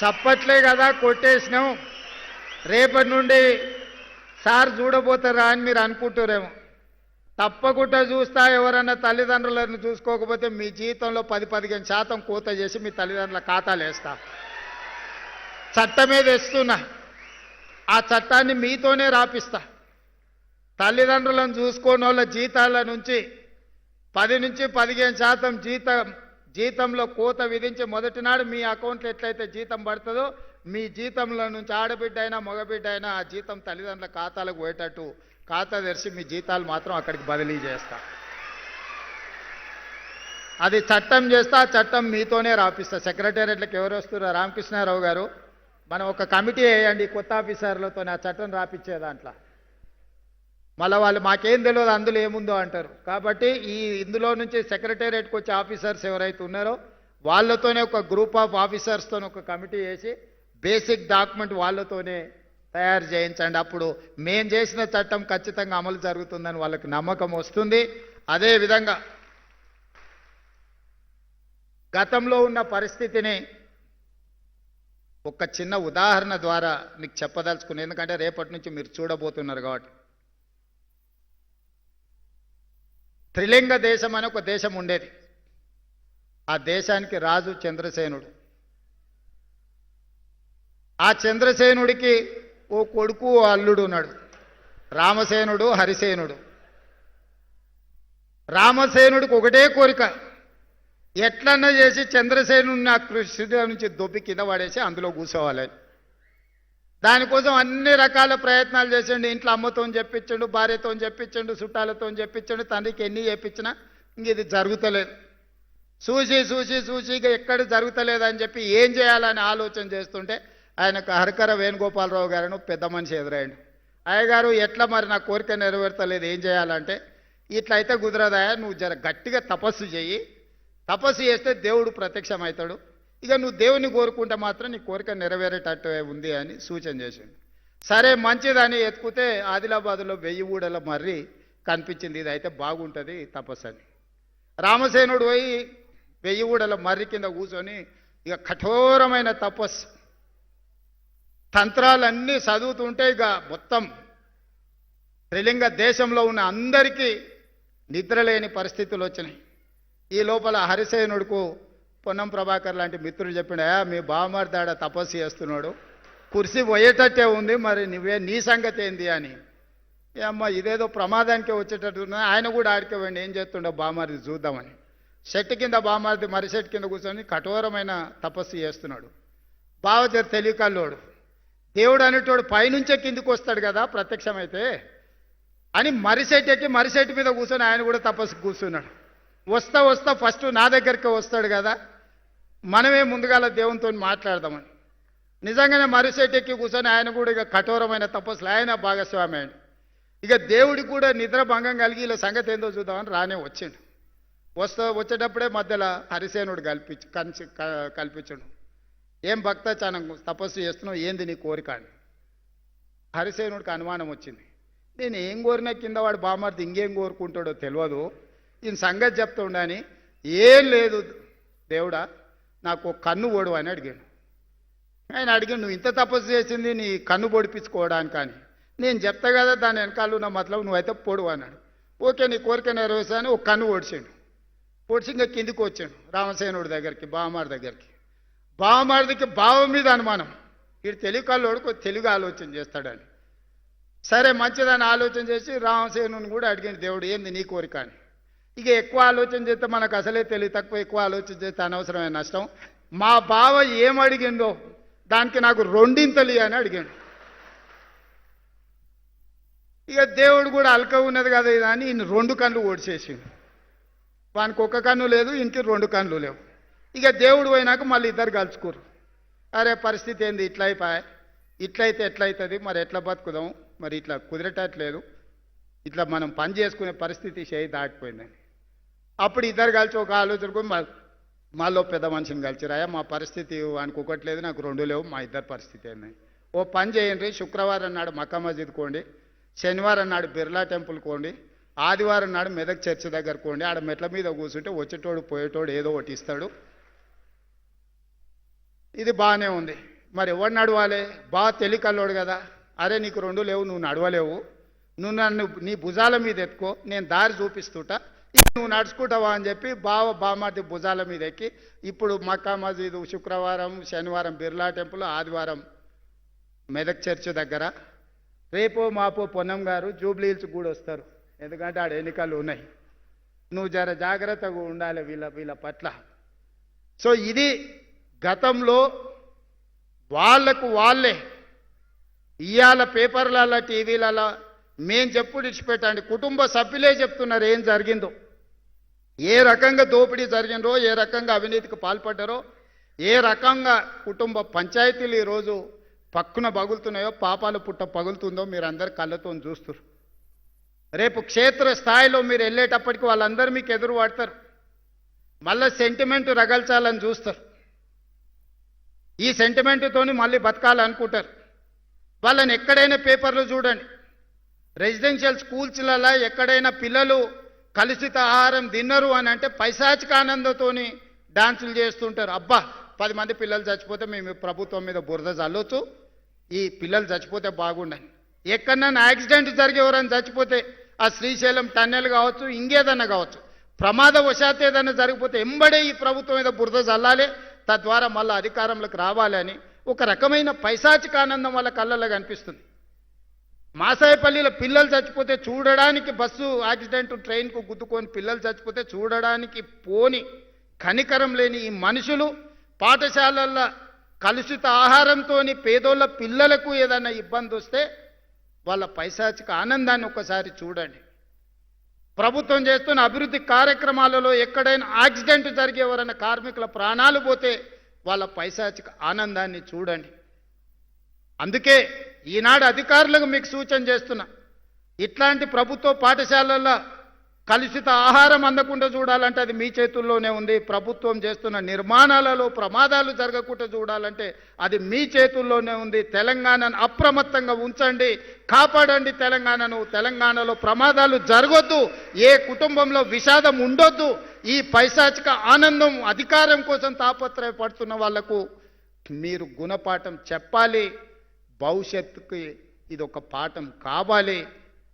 చప్పట్లే కదా కొట్టేసినాం. రేపటి నుండి సార్ చూడబోతారా అని మీరు అనుకుంటారేమో. తప్పకుండా చూస్తా ఎవరన్నా తల్లిదండ్రులను చూసుకోకపోతే మీ జీవితంలో పది పదిహేను శాతం కోత చేసి మీ తల్లిదండ్రుల ఖాతాలు వేస్తా. చట్టం మీద వేస్తున్నా ఆ చట్టాన్ని మీతోనే రాపిస్తా. తల్లిదండ్రులను చూసుకోని వాళ్ళ జీతాల నుంచి పది నుంచి పదిహేను శాతం జీతం జీతంలో కోత విధించి మొదటి నాడు మీ అకౌంట్లో ఎట్లయితే జీతం పడుతుందో మీ జీతంలో నుంచి ఆడబిడ్డ అయినా మగబిడ్డ అయినా ఆ జీతం తల్లిదండ్రుల ఖాతాలకు పోయేటట్టు ఖాతా తెరిచి మీ జీతాలు మాత్రం అక్కడికి బదిలీ చేస్తా. అది చట్టం చేస్తా ఆ చట్టం మీతోనే రాపిస్తా. సెక్రటేరియట్లకు ఎవరు వస్తున్నారు రామకృష్ణారావు గారు. మనం ఒక కమిటీ వేయండి కొత్త ఆఫీసర్లతో ఆ చట్టం రాపిచ్చే దాంట్లో. మళ్ళీ వాళ్ళు మాకేం తెలియదు అందులో ఏముందో అంటారు. కాబట్టి ఈ ఇందులో నుంచి సెక్రటేరియట్కి వచ్చే ఆఫీసర్స్ ఎవరైతే ఉన్నారో వాళ్ళతోనే ఒక గ్రూప్ ఆఫ్ ఆఫీసర్స్తో ఒక కమిటీ వేసి బేసిక్ డాక్యుమెంట్ వాళ్ళతోనే తయారు చేయించండి. అప్పుడు మేము చేసిన చట్టం ఖచ్చితంగా అమలు జరుగుతుందని వాళ్ళకి నమ్మకం వస్తుంది. అదేవిధంగా గతంలో ఉన్న పరిస్థితిని ఒక చిన్న ఉదాహరణ ద్వారా మీకు చెప్పదలుచుకుని ఎందుకంటే రేపటి నుంచి మీరు చూడబోతున్నారు కాబట్టి. త్రిలింగ దేశం అని ఒక దేశం ఉండేది. ఆ దేశానికి రాజు చంద్రసేనుడు. ఆ చంద్రసేనుడికి ఓ కొడుకు ఓ అల్లుడు ఉన్నాడు. రామసేనుడు హరిసేనుడు. రామసేనుడికి ఒకటే కోరిక. ఎట్లన్నా చేసి చంద్రసేనుడిని ఆ కృష్ణుడి నుంచి దొబ్బి కింద పడేసి అందులో కూర్చోవాలని దానికోసం అన్ని రకాల ప్రయత్నాలు చేసిండు. ఇంట్లో అమ్మతో చెప్పించండు భార్యతో చెప్పించండు చుట్టాలతో చెప్పించండు తండ్రికి ఎన్ని చెప్పించినా ఇంక ఇది జరుగుతలేదు. చూసి చూసి చూసి ఇక ఎక్కడ జరుగుతలేదని చెప్పి ఏం చేయాలని ఆలోచన చేస్తుంటే ఆయనకు హరికర వేణుగోపాలరావు గారిను పెద్ద మనిషి ఎదురయ్యండు అయ్యగారు ఎట్లా మరి నా కోరిక నెరవేర్తలేదు ఏం చేయాలంటే ఇట్లా అయితే కుదరదాయా నువ్వు జర గట్టిగా తపస్సు చెయ్యి. తపస్సు చేస్తే దేవుడు ప్రత్యక్షమవుతాడు. ఇక నువ్వు దేవుని కోరుకుంటే మాత్రం నీ కోరిక నెరవేరేటట్టు ఉంది అని సూచన చేసిండు సరే మంచిదని ఎత్తుకుతే ఆదిలాబాద్లో వెయ్యి ఊడల మర్రి కనిపించింది. ఇది అయితే బాగుంటుంది తపస్సు అని రామసేనుడు పోయి వెయ్యి ఊడల మర్రి కింద కూర్చొని ఇక కఠోరమైన తపస్సు. తంత్రాలన్నీ చదువుతుంటే ఇక మొత్తం త్రిలింగ దేశంలో ఉన్న అందరికీ నిద్రలేని పరిస్థితులు వచ్చినాయి. ఈ లోపల హరిసేనుడుకు పొన్నం ప్రభాకర్ లాంటి మిత్రులు చెప్పిండు మీ బామర్దాడ తపస్సు చేస్తున్నాడు. కుర్సీ పోయేటట్టే ఉంది మరి నువ్వే నీ సంగతి ఏంది అని. "ఏ అమ్మ ఇదేదో ప్రమాదానికే వచ్చేటట్టు ఆయన కూడా ఆడికే పోయిండు. ఏం చేస్తుండో బామారిది చూద్దామని. చెట్టు కింద బామారిది మరి చెట్టు కింద కూర్చొని కఠోరమైన తపస్సు చేస్తున్నాడు. బావజర్ తెలియకల్లోడు. దేవుడు అనేటోడు పైనుంచే కిందికి వస్తాడు కదా ప్రత్యక్షమైతే. అని మరిసెట్ ఎక్కి మరిసెట్ మీద కూర్చొని ఆయన కూడా తపస్సు కూర్చున్నాడు. వస్తా వస్తా ఫస్ట్ నా దగ్గరికి వస్తాడు కదా. మనమే ముందుగాల దేవునితో మాట్లాడదామని. నిజంగానే మరుసటి ఎక్కి కూర్చొని ఆయన కూడా ఇక కఠోరమైన తపస్సులు. ఆయన భాగస్వామి ఆయన. ఇక దేవుడికి కూడా నిద్ర భంగం కలిగి ఇలా సంగతి ఏందో చూద్దామని రానే వచ్చిండు. వస్తా వచ్చేటప్పుడే మధ్యలో హరిసేనుడు కల్పించు కంచి క- కల్పించడు. ఏం భక్త చాలా తపస్సు చేస్తున్నావు? ఏంది నీ కోరిక అని. హరిసేనుడికి అనుమానం వచ్చింది. నేను ఏం కోరినా కింద వాడు బామర్ది ఇంకేం కోరుకుంటాడో తెలియదు ఈయన సంగతి చెప్తుండని ఏం లేదు దేవుడా నాకు కన్ను ఓడు అని అడిగాను ఆయన అడిగాను నువ్వు ఇంత తపస్సు చేసింది నీ కన్ను పొడిపించుకోవడానికి అని. నేను చెప్తా కదా దాని వెనకాల నా మతలబు నువ్వైతే పొడువు అన్నాడు. ఓకే నీ కోరిక నెరవేర్చాను ఒక కన్ను ఓడిచాడు. పొడిచి ఇంకా కిందికి వచ్చాడు రామసేనుడి దగ్గరికి బావమారి దగ్గరికి. బావమారిదికి బావ మీద అనుమానం. వీడు తెలుగు కాళ్ళు కొద్ది తెలుగు ఆలోచన చేస్తాడని. సరే మంచిదని ఆలోచన చేసి రామసేనుని కూడా అడిగిన దేవుడు ఏంది నీ కోరిక అని. ఇక ఎక్కువ ఆలోచన చేస్తే మనకు అసలే తెలివి తక్కువ ఎక్కువ ఆలోచన చేస్తే అనవసరమైన నష్టం. మా బావ ఏం అడిగిందో దానికి నాకు రెండింతలి అని అడిగాడు. ఇక దేవుడు కూడా అల్క ఉన్నది కదా ఇది అని ఈయన రెండు కళ్ళు ఓడిచేసిండు. వానికి ఒక్క కన్ను లేదు ఇంటి రెండు కన్నులు లేవు. ఇక దేవుడు పోయినాక మళ్ళీ ఇద్దరు కలుసుకోరు అరే పరిస్థితి ఏంది? ఇట్లా అయిపోయా? ఇట్లయితే ఎట్లయితుంది? మరి ఎట్లా బతుకుదాం? మరి ఇట్లా కుదిరేటట్లేదు. ఇట్లా మనం పని చేసుకునే పరిస్థితి చేయి దాటిపోయిందని అప్పుడు ఇద్దరు కలిసి ఒక ఆలోచనకు మా మాలో పెద్ద మనిషిని కలిసిరాయా మా పరిస్థితి వానికి ఒకటి లేదు నాకు రెండు లేవు మా ఇద్దరు పరిస్థితి ఏంది? ఓ పని చేయండి శుక్రవారం నాడు మక్కా మస్జిద్ కోండి శనివారం నాడు బిర్లా టెంపుల్ కోండి ఆదివారం నాడు మెదక్ చర్చి దగ్గర కోండి ఆడ మెట్ల మీద కూర్చుంటే వచ్చేటోడు పోయేటోడు ఏదో ఒకటి ఇస్తాడు. ఇది బాగానే ఉంది. మరి ఎవడు నడవాలి? బాగా తెలికల్లోడు కదా. అరే నీకు రెండు లేవు నువ్వు నడవలేవు. నువ్వు నన్ను నీ భుజాల మీద ఎత్తుకో నేను దారి చూపిస్తుంటా. నువ్వు నడుచుకుంటావా అని చెప్పి బావ బామాటి భుజాల మీద ఎక్కి ఇప్పుడు మక్కా మసీదు శుక్రవారం శనివారం బిర్లా టెంపుల్ ఆదివారం మెదక్ చర్చ్ దగ్గర. రేపో మాపో పొన్నం గారు జూబ్లీల్స్ కూడా వస్తారు. ఎందుకంటే ఆడ ఎన్నికలు ఉన్నాయి. నువ్వు జర జాగ్రత్తగా ఉండాలి వీళ్ళ వీళ్ళ పట్ల. సో ఇది గతంలో వాళ్ళకు వాళ్ళే. ఇవాళ పేపర్లలో టీవీలలో మేం చెప్పు విడిచిపెట్టండి కుటుంబ సభ్యులే చెప్తున్నారు ఏం జరిగిందో. ఏ రకంగా దోపిడీ జరిగినరో ఏ రకంగా అవినీతికి పాల్పడ్డారో ఏ రకంగా కుటుంబ పంచాయతీలు ఈరోజు పక్కున పగులుతున్నాయో పాపాలు పుట్ట పగులుతుందో మీరు అందరు కళ్ళతో చూస్తారు. రేపు క్షేత్ర స్థాయిలో మీరు వెళ్ళేటప్పటికి వాళ్ళందరూ మీకు ఎదురు పడతారు మళ్ళీ సెంటిమెంట్ రగల్చాలని చూస్తారు. ఈ సెంటిమెంట్తోని మళ్ళీ బతకాలనుకుంటారు. వాళ్ళని ఎక్కడైనా పేపర్లు చూడండి. రెసిడెన్షియల్ స్కూల్స్లలో ఎక్కడైనా పిల్లలు కలుషిత ఆహారం తిన్నరు అని అంటే పైశాచిక ఆనందంతోని డాన్సులు చేస్తుంటారు. అబ్బా పది మంది పిల్లలు చచ్చిపోతే మేము ప్రభుత్వం మీద బురద చల్లొచ్చు. ఈ పిల్లలు చచ్చిపోతే బాగుండని. ఎక్కడన్నా యాక్సిడెంట్ జరిగి ఎవరైనా చచ్చిపోతే ఆ శ్రీశైలం టన్నెల్ కావచ్చు ఇంకేదన్నా కావచ్చు ప్రమాదవశాత్తు ఏదైనా జరిగిపోతే ఎంబడే ఈ ప్రభుత్వం మీద బురద చల్లాలి. తద్వారా మళ్ళీ అధికారంలోకి రావాలి అని ఒక రకమైన పైశాచిక ఆనందం వాళ్ళ కళ్ళల్లో కనిపిస్తుంది. మాసాయిపల్లిలో పిల్లలు చచ్చిపోతే చూడడానికి బస్సు యాక్సిడెంట్ ట్రైన్కు గుద్దుకొని పిల్లలు చచ్చిపోతే చూడడానికి పోని కనికరం లేని ఈ మనుషులు పాఠశాలల్లో కలుషిత ఆహారంతో పేదోళ్ళ పిల్లలకు ఏదైనా ఇబ్బంది వస్తే వాళ్ళ పైశాచిక ఆనందాన్ని ఒకసారి చూడండి. ప్రభుత్వం చేస్తున్న అభివృద్ధి కార్యక్రమాలలో ఎక్కడైనా యాక్సిడెంట్ జరిగి ఎవరైనా కార్మికుల ప్రాణాలు పోతే వాళ్ళ పైశాచిక ఆనందాన్ని చూడండి. అందుకే ఈనాడు అధికారులకు మీకు సూచన చేస్తున్నా. ఇట్లాంటి ప్రభుత్వ పాఠశాలల్లో కలుషిత ఆహారం అందకుండా చూడాలంటే అది మీ చేతుల్లోనే ఉంది. ప్రభుత్వం చేస్తున్న నిర్మాణాలలో ప్రమాదాలు జరగకుండా చూడాలంటే అది మీ చేతుల్లోనే ఉంది. తెలంగాణను అప్రమత్తంగా ఉంచండి కాపాడండి తెలంగాణను. తెలంగాణలో ప్రమాదాలు జరగొద్దు ఏ కుటుంబంలో విషాదం ఉండొద్దు ఈ పైశాచిక ఆనందం అధికారం కోసం తాపత్రయపడుతున్న వాళ్ళకు మీరు గుణపాఠం చెప్పాలి. భవిష్యత్తుకి ఇది ఒక పాఠం కావాలి.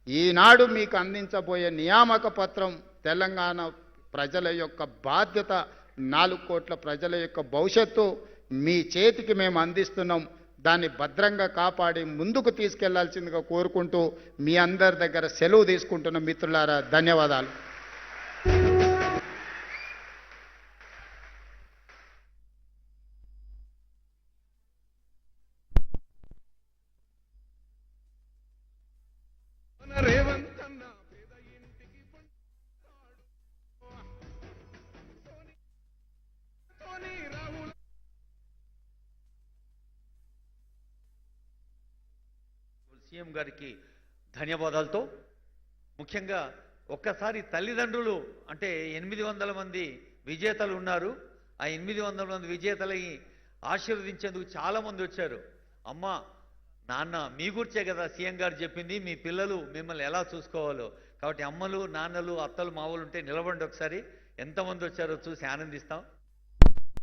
ఈనాడు మీకు అందించబోయే నియామక పత్రం తెలంగాణ ప్రజల యొక్క బాధ్యత నాలుగు కోట్ల ప్రజల యొక్క భవిష్యత్తు మీ చేతికి మేము అందిస్తున్నాం. దాన్ని భద్రంగా కాపాడి ముందుకు తీసుకెళ్ళాల్సిందిగా కోరుకుంటూ మీ అందరి దగ్గర సెలవు తీసుకుంటున్న మిత్రులారా ధన్యవాదాలు. సీఎం గారికి ధన్యవాదాలతో ముఖ్యంగా ఒక్కసారి తల్లిదండ్రులు అంటే ఎనిమిది వందల మంది విజేతలు ఉన్నారు. ఆ ఎనిమిది వందల మంది విజేతలని ఆశీర్వదించేందుకు చాలా మంది వచ్చారు. అమ్మ నాన్న మీ గురించే కదా సీఎం గారు చెప్పింది. మీ పిల్లలు మిమ్మల్ని ఎలా చూసుకోవాలో. కాబట్టి అమ్మలు నాన్నలు అత్తలు మావలు ఉంటే నిలబడి ఒకసారి. ఎంతమంది వచ్చారో చూసి ఆనందిస్తాం.